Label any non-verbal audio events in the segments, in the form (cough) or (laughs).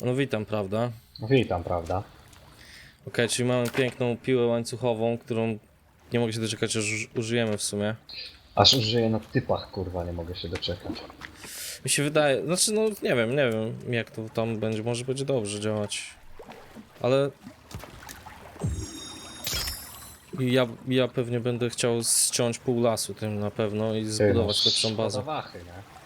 No witam, prawda? Witam, prawda? Okej, czyli mamy piękną piłę łańcuchową, którą nie mogę się doczekać, aż uż- użyjemy w sumie. Aż użyję na typach, kurwa, nie mogę się doczekać. Mi się wydaje, znaczy no nie wiem, nie wiem jak to tam będzie, może będzie dobrze działać. Ale... Ja, ja pewnie będę chciał ściąć pół lasu tym na pewno i zbudować no, lepszą bazę. Wachy, nie?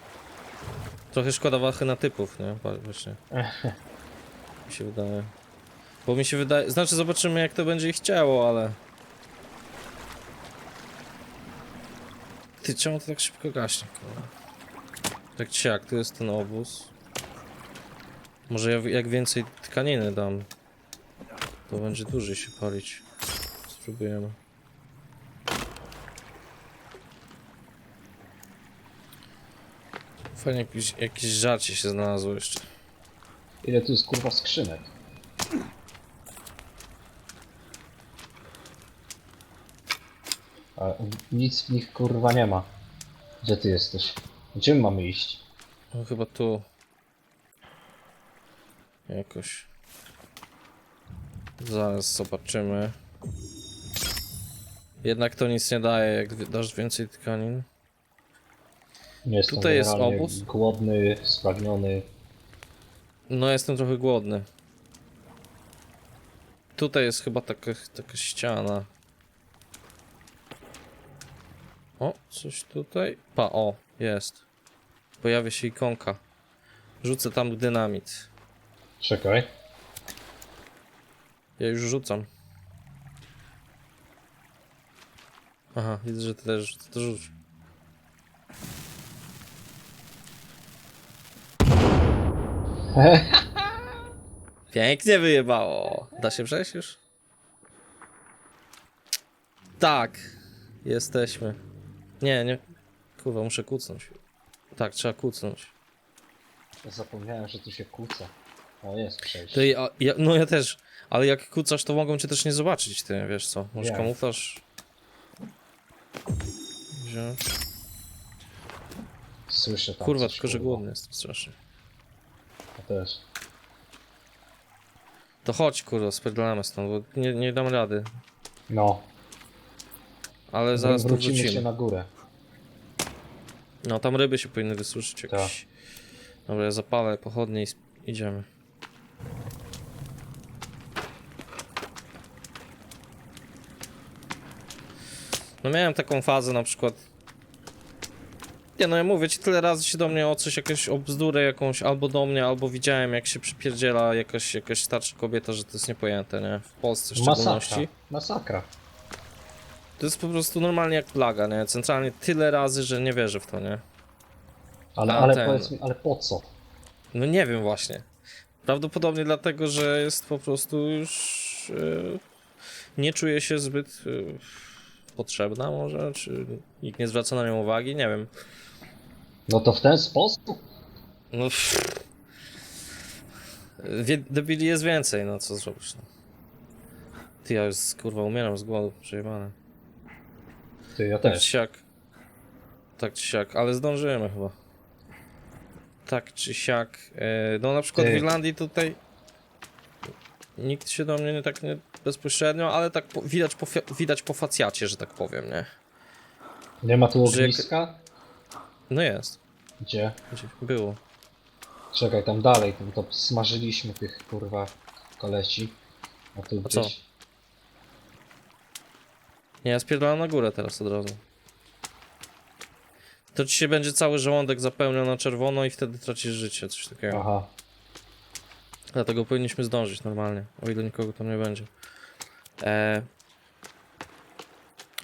Trochę szkoda wachy na typów, nie? Właśnie. (laughs) Mi się wydaje. Bo mi się wydaje, znaczy zobaczymy jak to będzie ich chciało, ale... Ty, czemu to tak szybko gaśnie, kurwa? Tak czy jak, tu jest ten obóz. Może ja, jak więcej tkaniny dam, to będzie dłużej się palić. Spróbujemy. Fajnie jakieś, jakieś żarcie się znalazło jeszcze. Ile tu jest, kurwa, skrzynek? A nic w nich, kurwa, nie ma. Gdzie ty jesteś? Gdzie my mamy iść? No chyba tu. Jakoś. Zaraz zobaczymy. Jednak to nic nie daje, jak dasz więcej tkanin. Nie jestem Tutaj jest generalnie obóz? Głodny, spragniony. No jestem trochę głodny. Tutaj jest chyba taka, taka ściana. O, coś tutaj. Pa, o, jest. Pojawia się ikonka. Rzucę tam dynamit. Czekaj. Ja już rzucam. Aha, widzę, że ty też to rzuć. (laughs) Pięknie wyjebało. Da się przejść już? Tak. Jesteśmy. Nie, nie. Kurwa, muszę kucnąć. Tak, trzeba kucnąć. Zapomniałem, że tu się kłócę. O, jest przejście. To ja, ja, no ja też. Ale jak kucasz, to mogą cię też nie zobaczyć, ty, wiesz co? Może Jak? kamuflaż... Wziąć. Słyszę tam Kurwa, coś, tylko że głodny jestem strasznie. Ja też. To chodź, kurwa, spierdolamy stąd, bo nie, nie dam rady. No, Ale zaraz tu wrócimy wrócimy. się na górę. No, tam ryby się powinny wysuszyć Tak. jakieś. Dobra, ja zapalę pochodnie i sp- idziemy. No miałem taką fazę na przykład. Nie no, ja mówię ci, tyle razy się do mnie o coś, jakąś o bzdurę jakąś, albo do mnie, albo widziałem jak się przypierdziela jakaś, jakaś starsza kobieta, że to jest niepojęte, nie? W Polsce w szczególności. Masakra. Masakra. To jest po prostu normalnie jak plaga, nie? Centralnie tyle razy, że nie wierzę w to, nie? Ale, A, ale ten. powiedz mi, ale po co? No nie wiem właśnie. Prawdopodobnie dlatego, że jest po prostu już e, nie czuje się zbyt e, potrzebna może, czy nikt nie zwraca na nią uwagi, nie wiem. No to w ten sposób? No pff. Wie, debili jest więcej, no co zrobisz, no. Ty, ja już kurwa umieram z głodu, przejebane. Ty, ja Tak czy też. siak. Tak czy siak, ale zdążymy chyba. Tak czy siak. E, no na przykład Ty. w Irlandii tutaj nikt się do mnie nie tak nie bezpośrednio, ale tak po, widać, po, widać po facjacie, że tak powiem, nie? Nie ma tu Że jak- ogniska? No jest. Gdzie? Gdzie Było. Czekaj, tam dalej, tam to smażyliśmy tych kurwa kolesi. A tu A co? gdzieś. Nie, ja spierdalam na górę teraz od razu. To ci się będzie cały żołądek zapełniał na czerwono i wtedy tracisz życie, coś takiego. Aha. Dlatego powinniśmy zdążyć normalnie, o ile nikogo tam nie będzie. E...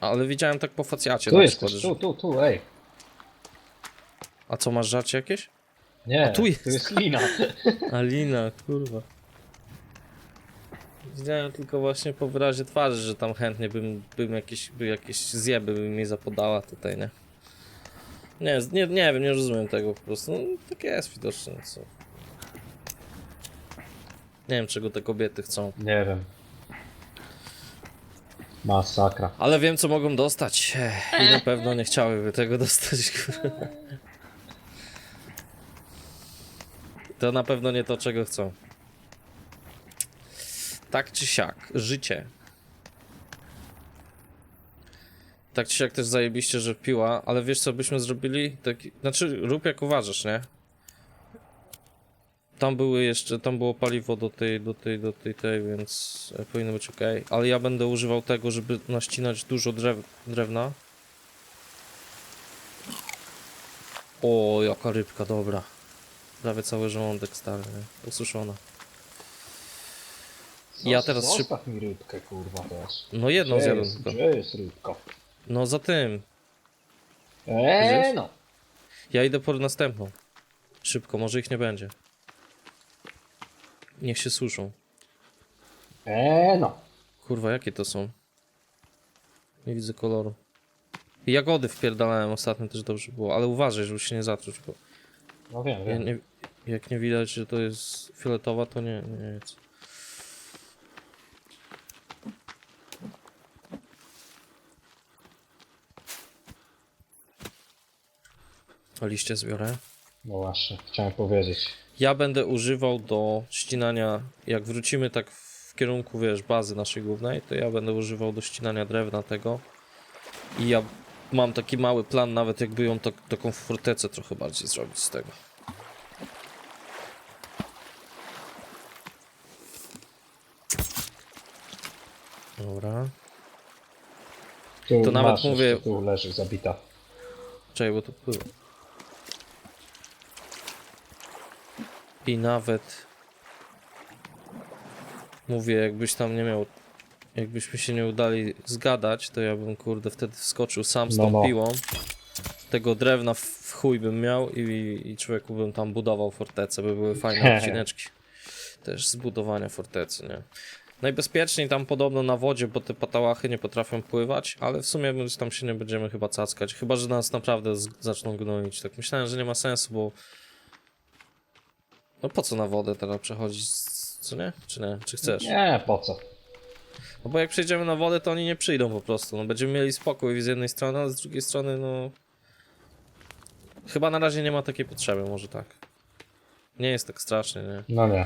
Ale widziałem tak po facjacie Tu na jest, przykład, że... tu, tu, tu, ej. A co, masz żarcie jakieś? Nie, A tu jest. tu jest lina. (laughs) Alina, kurwa. Widziałem tylko właśnie po wyrazie twarzy, że tam chętnie bym, bym jakieś, by jakieś zjeby by mi zapodała tutaj, nie? Nie, nie, nie wiem, nie rozumiem tego po prostu. No, tak jest widocznie, no co. Nie wiem, czego te kobiety chcą. Nie wiem. Masakra. Ale wiem, co mogą dostać. I na pewno nie chciałyby tego dostać, kurwa. To na pewno nie to, czego chcą. Tak czy siak, życie. Tak czy siak też zajebiście, że piła, ale wiesz co byśmy zrobili? Taki, znaczy rób jak uważasz, nie? Tam były jeszcze, tam było paliwo do tej, do tej, do tej, tej, więc e, powinno być ok. Ale ja będę używał tego, żeby naścinać dużo drew, drewna. O, jaka rybka, dobra. Prawie cały żołądek stary, nie? ususzona. Ja teraz szyb- Zostaw mi rybkę, kurwa, też. No jedną Gdzie zjadłem jest, tylko. gdzie jest rybka? No za tym. Eee, Widzisz? no. Ja idę po następną. Szybko, może ich nie będzie. Niech się suszą. Eee, no. Kurwa, jakie to są? Nie widzę koloru. Jagody wpierdalałem ostatnio, też dobrze było, ale uważaj, żeby się nie zatruć, bo No wiem, ja wiem. nie, jak nie widać, że to jest fioletowa, to nie, nie jedz. A liście zbiorę. No właśnie, chciałem powiedzieć. Ja będę używał do ścinania, jak wrócimy tak w kierunku, wiesz, bazy naszej głównej, to ja będę używał do ścinania drewna tego. I ja mam taki mały plan, nawet jakby ją tak, taką fortecę trochę bardziej zrobić z tego. Dobra. Tu To nawet masz mówię- Tu leży zabita. Czekaj, bo to pływa. I nawet mówię, jakbyś tam nie miał, jakbyśmy się nie udali zgadać, to ja bym kurde wtedy wskoczył sam z No, tą no. piłą. Tego drewna w, chuj bym miał i, i człowieku bym tam budował fortecę, by były fajne (laughs) odcineczki. Też z budowania fortecy, nie? Najbezpieczniej tam podobno na wodzie, bo te patałachy nie potrafią pływać, ale w sumie my tam się nie będziemy chyba cackać. Chyba, że nas naprawdę zaczną gnoić. Tak myślałem, że nie ma sensu, bo... No po co na wodę teraz przechodzić, co nie? Czy nie? Czy chcesz? Nie, po co? No bo jak przejdziemy na wodę, to oni nie przyjdą po prostu. No będziemy mieli spokój z jednej strony, ale z drugiej strony, no... Chyba na razie nie ma takiej potrzeby, może tak. Nie jest tak strasznie, nie? No nie.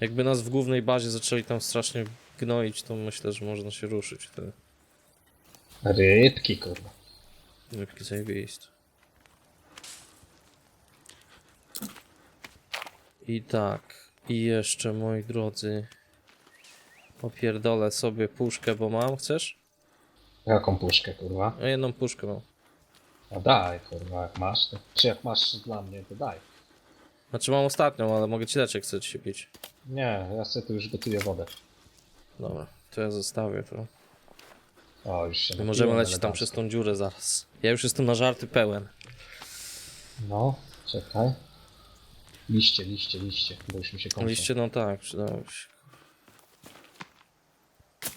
Jakby nas w głównej bazie zaczęli tam strasznie gnoić, to myślę, że można się ruszyć wtedy. Rybki, kurwa. Rybki zajebiste. I tak, i jeszcze moi drodzy, opierdolę sobie puszkę, bo mam, chcesz? Jaką puszkę, kurwa? A jedną puszkę mam. No daj, kurwa, jak masz. To... Czy jak masz dla mnie, to daj. Znaczy mam ostatnią, ale mogę ci dać, jak chcecie się pić. Nie, ja sobie tu już gotuję wodę. Dobra, to ja zostawię to. O, już się napiłem możemy lecieć tam elegancko. przez tą dziurę zaraz. Ja już jestem na żarty pełen. No, czekaj. Liście, liście, liście, bo już mi się kończy. Liście, no tak, przydało się.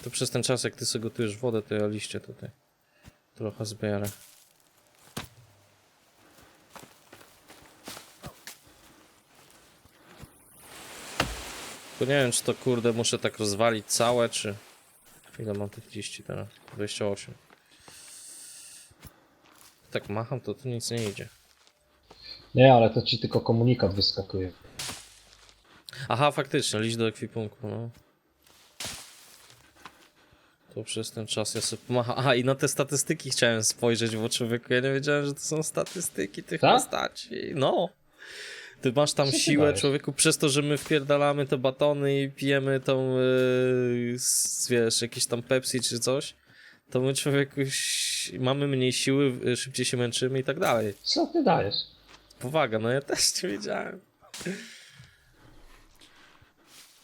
To przez ten czas, jak ty sobie gotujesz wodę, to ja liście tutaj trochę zbierę. Tylko nie wiem, czy to kurde muszę tak rozwalić całe, czy... Ile mam tych liści teraz? 28. Tak macham, to tu nic nie idzie. Nie, ale to ci tylko komunikat wyskakuje. Aha, faktycznie, liść do ekwipunku, no. To przez ten czas ja sobie pomacham. Aha, i na te statystyki chciałem spojrzeć, bo człowieku, ja nie wiedziałem, że to są statystyki tych Tak? postaci. No. Ty masz tam siłę, dajesz? człowieku, przez to, że my wpierdalamy te batony i pijemy tą, yy, wiesz, jakieś tam Pepsi czy coś, to my, człowieku, mamy mniej siły, y, szybciej się męczymy i tak dalej. Co ty dajesz? Powaga, no ja też nie wiedziałem.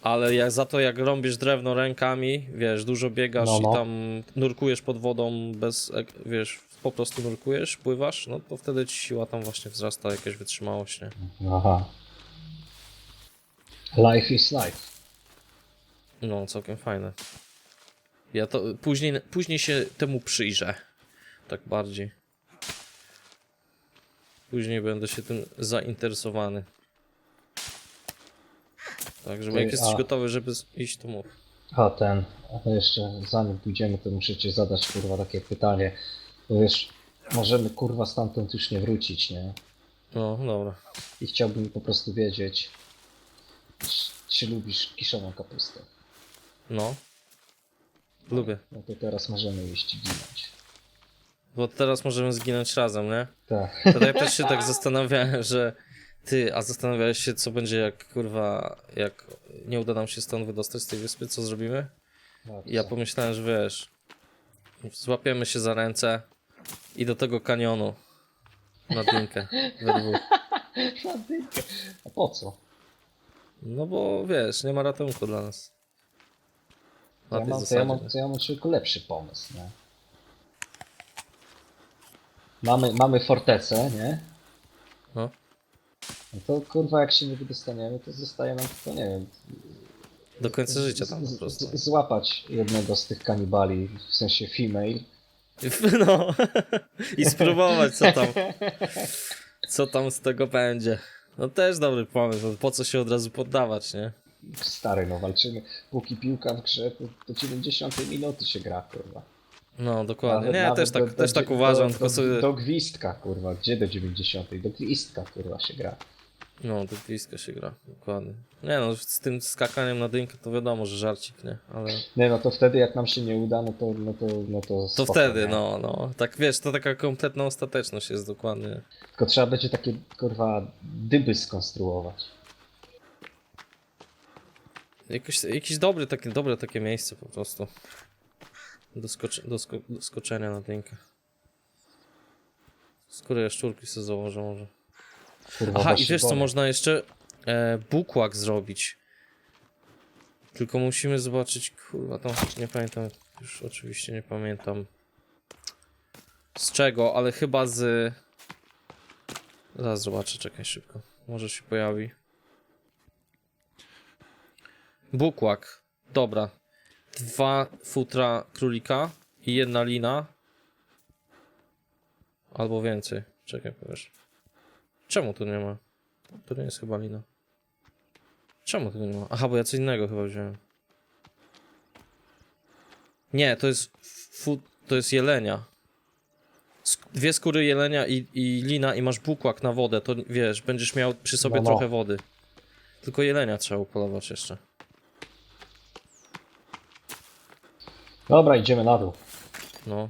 Ale jak za to jak rąbisz drewno rękami, wiesz, dużo biegasz No, no. i tam nurkujesz pod wodą bez, wiesz, po prostu nurkujesz, pływasz, no to wtedy ci siła tam właśnie wzrasta, jakaś wytrzymałość, nie? Aha. Life is life. No, całkiem fajne. Ja to później, później się temu przyjrzę. Tak bardziej. Później będę się tym zainteresowany. Tak, żeby jak jesteś a- gotowy, żeby iść, to mów. A ten, a jeszcze zanim pójdziemy, to muszę cię zadać kurwa takie pytanie. Bo wiesz, możemy kurwa stamtąd już nie wrócić, nie? No, dobra. I chciałbym po prostu wiedzieć, czy, czy lubisz kiszoną kapustę. No. Lubię. No to teraz możemy iść ginąć. Bo teraz możemy zginąć razem, nie? Tak. To ja też się tak zastanawiałem, że ty, a zastanawiałeś się, co będzie jak kurwa, jak nie uda nam się stąd wydostać z tej wyspy, co zrobimy? I Ja pomyślałem, że wiesz, złapiemy się za ręce i do tego kanionu na dynkę we dwóch. (laughs) Szadynkę. A po co? No bo wiesz, nie ma ratunku dla nas. Na Ja mam, to, zasadzie. ja mam, to ja mam tylko lepszy pomysł, nie? Mamy, mamy fortecę, nie? No. No to kurwa jak się nie wydostaniemy, to zostaje nam tylko, nie wiem, Do końca życia tam z- po z- prostu. z- złapać jednego z tych kanibali, w sensie female. (laughs) No. I spróbować, co tam. (laughs) Co tam z tego będzie. No też dobry pomysł, bo po co się od razu poddawać, nie? Stary, no walczymy. Póki piłka w grze, to do 90 minuty się gra, kurwa. No, dokładnie. Nawet- Nie, nawet też tak, do- też do- tak uważam, do, tylko do, sobie... do gwizdka, kurwa. Gdzie do 90? Do gwizdka, kurwa, się gra. No, do blisko się gra, dokładnie. Nie no, z tym skakaniem na dynkę to wiadomo, że żarcik, nie? Ale Nie, no to wtedy jak nam się nie uda, no to, no to, no to to spoko, wtedy, nie? no, no. Tak wiesz, to taka kompletna ostateczność jest dokładnie. Tylko trzeba będzie takie, kurwa, dyby skonstruować. Jakoś, jakieś dobre takie, dobre takie miejsce po prostu. Do, do, sko, do skoczenia na dynkę. Skóry jaszczurki sobie założę może. Kurwa, Aha, i wiesz co wolę. można jeszcze? E, bukłak zrobić. Tylko musimy zobaczyć, kurwa, tam nie pamiętam, już oczywiście nie pamiętam z czego, ale chyba z... Zaraz zobaczę, czekaj szybko. Może się pojawi. Bukłak. Dobra. Dwa futra królika i jedna lina. Albo więcej. Czekaj, powiesz. Czemu tu nie ma? To nie jest chyba lina. Czemu tego nie ma? Aha, bo ja coś innego chyba wziąłem. Nie, to jest fu to jest jelenia. Sk dwie skóry jelenia i, i lina i masz bukłak na wodę, to wiesz, będziesz miał przy sobie No, no. trochę wody. Tylko jelenia trzeba upolować jeszcze. Dobra, idziemy na dół. No.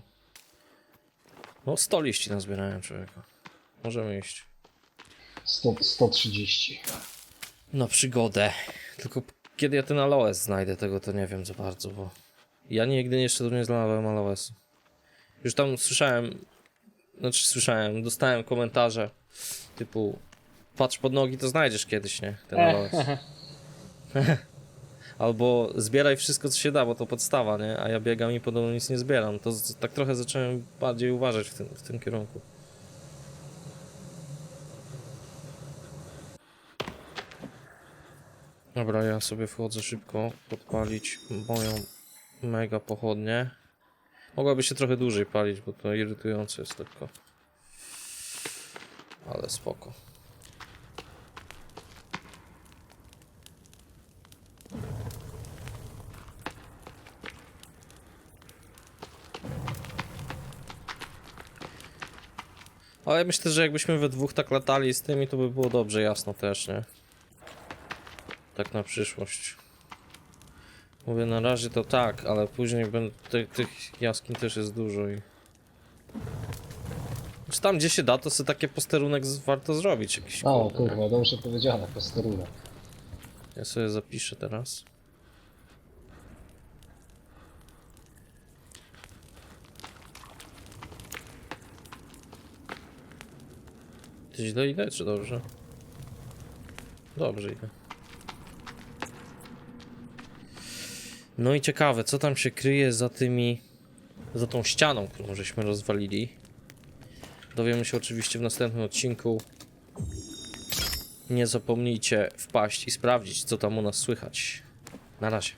No, 100 liści nazbierałem człowieka. Możemy iść. 100, 130. Na przygodę. Tylko kiedy ja ten aloes znajdę, tego to nie wiem za bardzo, bo ja nigdy jeszcze tu nie znalazłem aloesu. Już tam słyszałem, znaczy słyszałem, dostałem komentarze typu patrz pod nogi, to znajdziesz kiedyś, nie? Ten aloes. (laughs) (laughs) Albo zbieraj wszystko, co się da, bo to podstawa, nie? A ja biegam i podobno nic nie zbieram. To tak trochę zacząłem bardziej uważać w tym, w tym kierunku. Dobra, ja sobie wchodzę szybko podpalić moją mega pochodnię. Mogłaby się trochę dłużej palić, bo to irytujące jest tylko. Ale spoko. Ale myślę, że jakbyśmy we dwóch tak latali z tymi, to by było dobrze jasno też, nie? Tak na przyszłość. Mówię, na razie to tak, ale później będę, ty, tych jaskiń też jest dużo i... Czy tam gdzie się da, to sobie takie posterunek z, warto zrobić jakiś. O, kurde. kurwa, dobrze powiedziane, posterunek. Ja sobie zapiszę teraz. Ty źle idę, czy dobrze? Dobrze idę. No i ciekawe, co tam się kryje za tymi... za tą ścianą, którą żeśmy rozwalili. Dowiemy się oczywiście w następnym odcinku. Nie zapomnijcie wpaść i sprawdzić, co tam u nas słychać. Na razie.